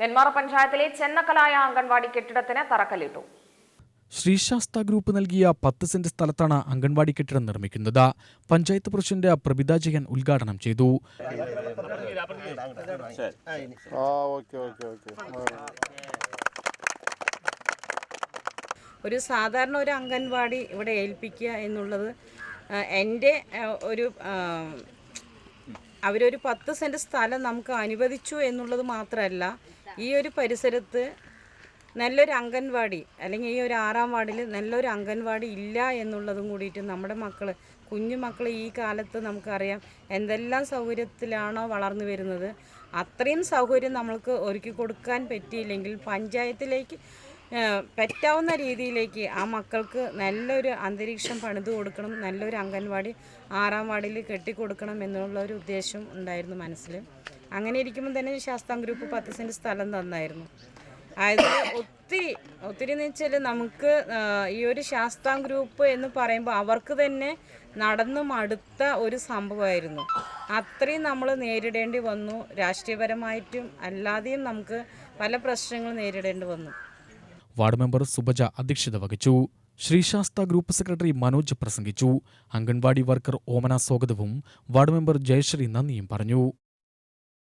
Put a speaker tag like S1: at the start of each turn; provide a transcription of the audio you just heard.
S1: നെന്മാറ പഞ്ചായത്തിലെ ചെന്നക്കലായ അംഗൻവാടി കെട്ടിടത്തിന് തറക്കല്ലിട്ടു.
S2: ശ്രീശാസ്ത ഗ്രൂപ്പ് നൽകിയ പത്ത് സെന്റ് സ്ഥലത്താണ് അംഗൻവാടി കെട്ടിടം നിർമ്മിക്കുന്നത്. പഞ്ചായത്ത് പ്രസിഡന്റ് പ്രഭിത ജയൻ ഉദ്ഘാടനം ചെയ്തു.
S3: ആ ഓക്കെ ഓക്കെ ഓക്കെ.
S4: ഒരു സാധാരണ ഒരു അംഗൻവാടി ഇവിടെ ഏൽപ്പിക്കുക എന്നുള്ളത് എന്റെ ഒരു അവരൊരു പത്ത് സെന്റ് സ്ഥലം നമുക്ക് അനുവദിച്ചു എന്നുള്ളത് മാത്രമല്ല ഈ ഒരു പരിസരത്ത് നല്ലൊരു അംഗൻവാടി അല്ലെങ്കിൽ ഈ ഒരു ആറാം വാർഡിൽ നല്ലൊരു അംഗൻവാടി ഇല്ല എന്നുള്ളതും കൂടിയിട്ട് നമ്മുടെ മക്കൾ കുഞ്ഞു മക്കൾ ഈ കാലത്ത് നമുക്കറിയാം എന്തെല്ലാം സൗകര്യത്തിലാണോ വളർന്നു വരുന്നത്. അത്രയും സൗകര്യം നമ്മൾക്ക് ഒരുക്കി കൊടുക്കാൻ പറ്റിയില്ലെങ്കിൽ പഞ്ചായത്തിലേക്ക് പറ്റാവുന്ന രീതിയിലേക്ക് ആ മക്കൾക്ക് നല്ലൊരു അന്തരീക്ഷം പണിതു കൊടുക്കണം നല്ലൊരു അംഗൻവാടി ആറാം വാർഡിൽ കെട്ടിക്കൊടുക്കണം എന്നുള്ള ഒരു ഉദ്ദേശം ഉണ്ടായിരുന്നു മനസ്സിൽ. അങ്ങനെ ഇരിക്കുമ്പോൾ തന്നെ ശാസ്താം ഗ്രൂപ്പ് പത്ത് സെന്റ് സ്ഥലം തന്നായിരുന്നു. അതായത് ഒത്തിരി ഒത്തിരി എന്ന് വെച്ചാൽ നമുക്ക് ഈ ഒരു ശാസ്താം ഗ്രൂപ്പ് എന്ന് പറയുമ്പോൾ അവർക്ക് തന്നെ നടന്നു മടുത്ത ഒരു സംഭവമായിരുന്നു. അത്രയും നമ്മൾ നേരിടേണ്ടി വന്നു. രാഷ്ട്രീയപരമായിട്ടും അല്ലാതെയും നമുക്ക് പല പ്രശ്നങ്ങൾ നേരിടേണ്ടി വന്നു.
S2: വാർഡ് മെമ്പർ സുബജ അധ്യക്ഷത വഹിച്ചു. ശ്രീശാസ്ത ഗ്രൂപ്പ് സെക്രട്ടറി മനോജ് പ്രസംഗിച്ചു. അംഗൻവാടി വർക്കർ ഓമന സ്വാഗതവും വാർഡ് മെമ്പർ ജയശ്രീ നന്ദിയും പറഞ്ഞു.